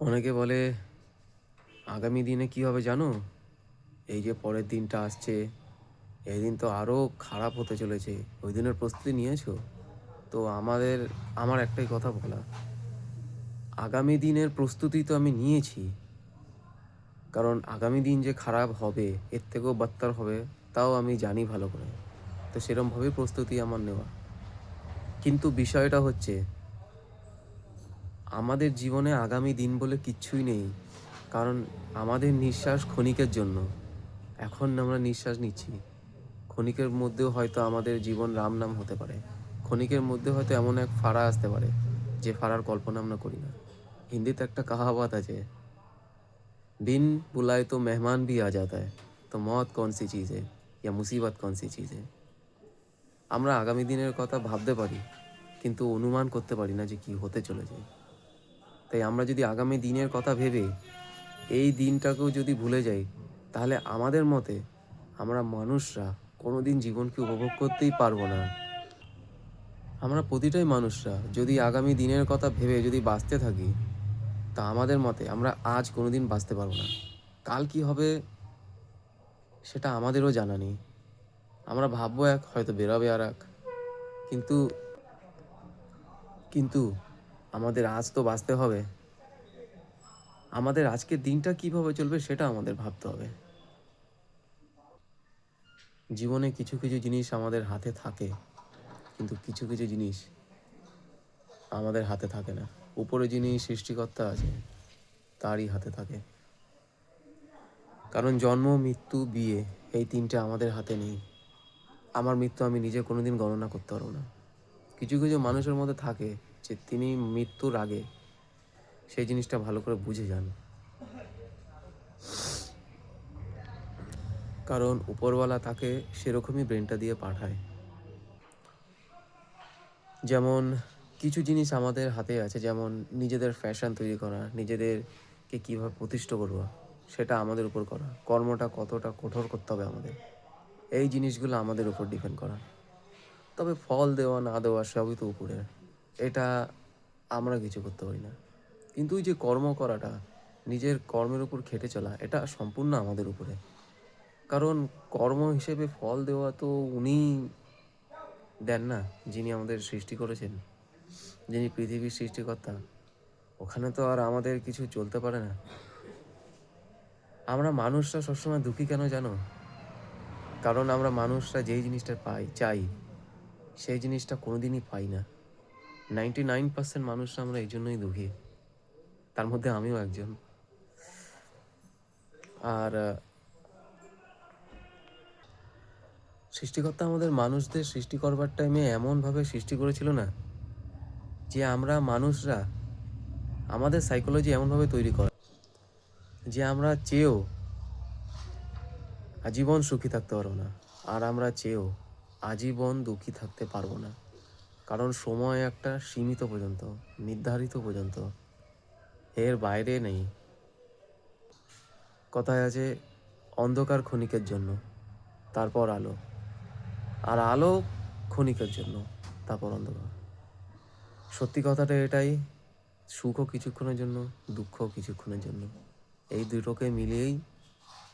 অনেকে বলে, আগামী দিনে কী হবে জানো? এই যে পরের দিনটা আসছে, এই দিন তো আরও খারাপ হতে চলেছে। ওই দিনের প্রস্তুতি নিয়েছো? তো আমাদের, আমার একটাই কথা বলা। আগামী দিনের প্রস্তুতি তো আমি নিয়েছি। কারণ আগামী দিন যে খারাপ হবে, এর থেকেও বাত্তার হবে, তাও আমি জানি ভালো করে। তো সেরমভাবেই প্রস্তুতি আমার নেওয়া। কিন্তু বিষয়টা হচ্ছে আমাদের জীবনে আগামী দিন বলে কিচ্ছুই নেই। কারণ আমাদের নিঃশ্বাস ক্ষণিকের জন্য। এখন আমরা নিঃশ্বাস নিচ্ছি। ক্ষণিকের মধ্যেও হয়তো আমাদের জীবন রাম নাম হতে পারে। ক্ষণিকের মধ্যে হয়তো এমন এক ফাড়া আসতে পারে, যে ফাড়ার কল্পনা আমরা করি না। হিন্দিতে একটা কাহাবাত আছে, বিন বুলায় তো মেহমান ভি আ যাতা তো মত কোন সি চিজ ইয়া মুসিবত কোন সি চিজ আমরা আগামী দিনের কথা ভাবতে পারি, কিন্তু অনুমান করতে পারি না যে কি হতে চলেছে। তাই আমরা যদি আগামী দিনের কথা ভেবে এই দিনটাকেও যদি ভুলে যাই, তাহলে আমাদের মতে আমরা মানুষরা কোনো দিন জীবনকে উপভোগ করতেই পারব না। আমরা প্রতিটাই মানুষরা যদি আগামী দিনের কথা ভেবে যদি বাঁচতে থাকি, তা আমাদের মতে আমরা আজ কোনো দিন বাঁচতে পারব না। কাল কি হবে সেটা আমাদেরও জানা নেই। আমরা ভাববো এক, হয়তো বেরোবে আর এক কিন্তু কিন্তু আমাদের আজ তো বাঁচতে হবে। আমাদের আজকের দিনটা কীভাবে চলবে সেটা আমাদের ভাবতে হবে। জীবনে কিছু কিছু জিনিস আমাদের হাতে থাকে, কিন্তু কিছু কিছু জিনিস আমাদের হাতে থাকে না। উপরে যিনি সৃষ্টিকর্তা আছে, তারই হাতে থাকে। কারণ জন্ম, মৃত্যু, বিয়ে, এই তিনটে আমাদের হাতে নেই। আমার মৃত্যু আমি নিজে কোনোদিন গণনা করতে পারব না। কিছু কিছু মানুষের মধ্যে থাকে যে তিনি মৃত্যুর আগে সেই জিনিসটা ভালো করে বুঝে যান। কারণ উপরওয়ালা তাকে সেরকমই ব্রেনটা দিয়ে পাঠায়। যেমন কিছু জিনিস আমাদের হাতে আছে, যেমন নিজেদের ফ্যাশন তৈরি করা, নিজেদেরকে কীভাবে প্রতিষ্ঠা করব, সেটা আমাদের উপর করা, কর্মটা কতটা কঠোর করতে হবে আমাদের, এই জিনিসগুলো আমাদের উপর ডিপেন্ড করা। তবে ফল দেওয়া, না দেওয়া সবই তো উপরে এটা আমরা কিছু করতে পারি না। কিন্তু ওই যে কর্ম করাটা, নিজের কর্মের উপর খেটে চলা, এটা সম্পূর্ণ আমাদের উপরে। কারণ কর্ম হিসেবে ফল দেওয়া তো উনি দেন না, যিনি আমাদের সৃষ্টি করেছেন। যিনি পৃথিবীর সৃষ্টিকর্তা, ওখানে তো আর আমাদের কিছু চলতে পারে না। আমরা মানুষরা সবসময় দুঃখী কেন জানো? কারণ আমরা মানুষরা যেই জিনিসটা পাই, চাই, সেই জিনিসটা কোনোদিনই পাই না। নাইনটি নাইন পার্সেন্ট মানুষরা আমরা এই জন্যই দুঃখী। তার মধ্যে আমিও একজন। আর সৃষ্টিকর্তা আমাদের মানুষদের সৃষ্টি করবার টাইমে এমনভাবে সৃষ্টি করেছিল না, যে আমরা মানুষরা আমাদের সাইকোলজি এমনভাবে তৈরি করে, যে আমরা চেয়েও আজীবন সুখী থাকতে পারব না, আর আমরা চেয়েও আজীবন দুঃখী থাকতে পারব না। কারণ সময় একটা সীমিত পর্যন্ত, নির্ধারিত পর্যন্ত। এর বাইরে নেই। কথায় আছে, অন্ধকার ক্ষণিকের জন্য, তারপর আলো। আর আলো ক্ষণিকের জন্য, তারপর অন্ধকার। সত্যি কথাটা এটাই, সুখও কিছুক্ষণের জন্য দুঃখ কিছুক্ষণের জন্য। এই দুটোকে মিলিয়েই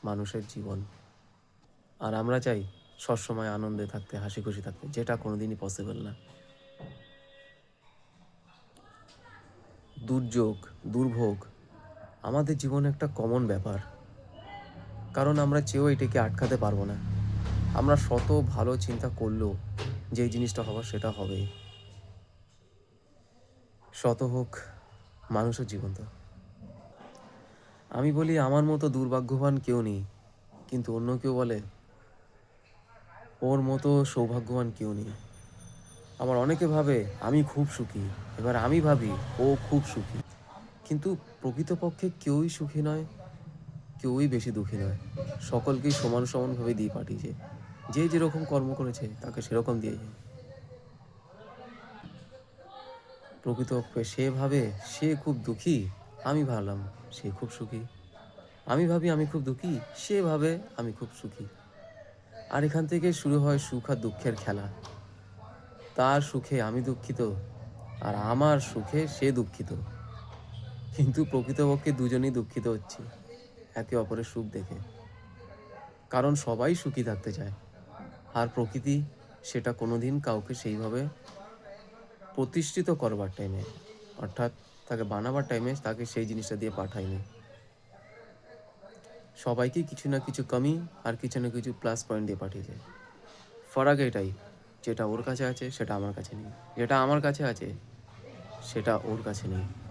মানুষের জীবন। আর আমরা চাই সবসময় আনন্দে থাকতে হাসি খুশি থাকতে, যেটা কোনোদিনই পসিবল না। দুর্যোগ, দুর্ভোগ আমাদের জীবনে একটা কমন ব্যাপার। কারণ আমরা চেয়েও এটাকে আটকাতে পারব না। আমরা শত ভালো চিন্তা করলেও যেই জিনিসটা হবার সেটা হবে। শত হোক, মানুষের জীবন তো। আমি বলি, আমার মতো দুর্ভাগ্যবান কেউ নেই, কিন্তু অন্য কেউ বলে, ওর মতো সৌভাগ্যবান কেউ নেই। আমার অনেকে ভাবে আমি খুব সুখী। এবার আমি ভাবি ও খুব সুখী। কিন্তু প্রকৃতপক্ষে কেউই সুখী নয়, কেউই বেশি দুঃখী নয়। সকলকেই সমান সমানভাবে দিয়ে পাঠিয়েছে। যে যেরকম কর্ম করেছে, তাকে সেরকম দিয়েছে প্রকৃতপক্ষে সে ভাবে সে খুব দুঃখী, আমি ভাবলাম সে খুব সুখী। আমি ভাবি আমি খুব দুঃখী, সে ভাবে আমি খুব সুখী। আর এখান থেকে শুরু হয় সুখ আর দুঃখের খেলা। তার সুখে আমি দুঃখিত আর আমার সুখে সে দুঃখিত। কিন্তু প্রকৃতপক্ষে দুজনেই দুঃখিত হচ্ছি, একে অপরের সুখ দেখে। কারণ সবাই সুখী থাকতে চায়। আর প্রকৃতি সেটা কোনোদিন কাউকে সেইভাবে প্রতিষ্ঠিত করবার টাইমে অর্থাৎ তাকে বানাবার টাইমে তাকে সেই জিনিসটা দিয়ে পাঠায়নি। সবাইকে কিছু না কিছু কমি আর কিছু না কিছু প্লাস পয়েন্ট দিয়ে পাঠিয়েছে। ফারাক এটাই। যেটা ওর কাছে আছে, সেটা আমার কাছে নেই। যেটা আমার কাছে আছে, সেটা ওর কাছে নেই।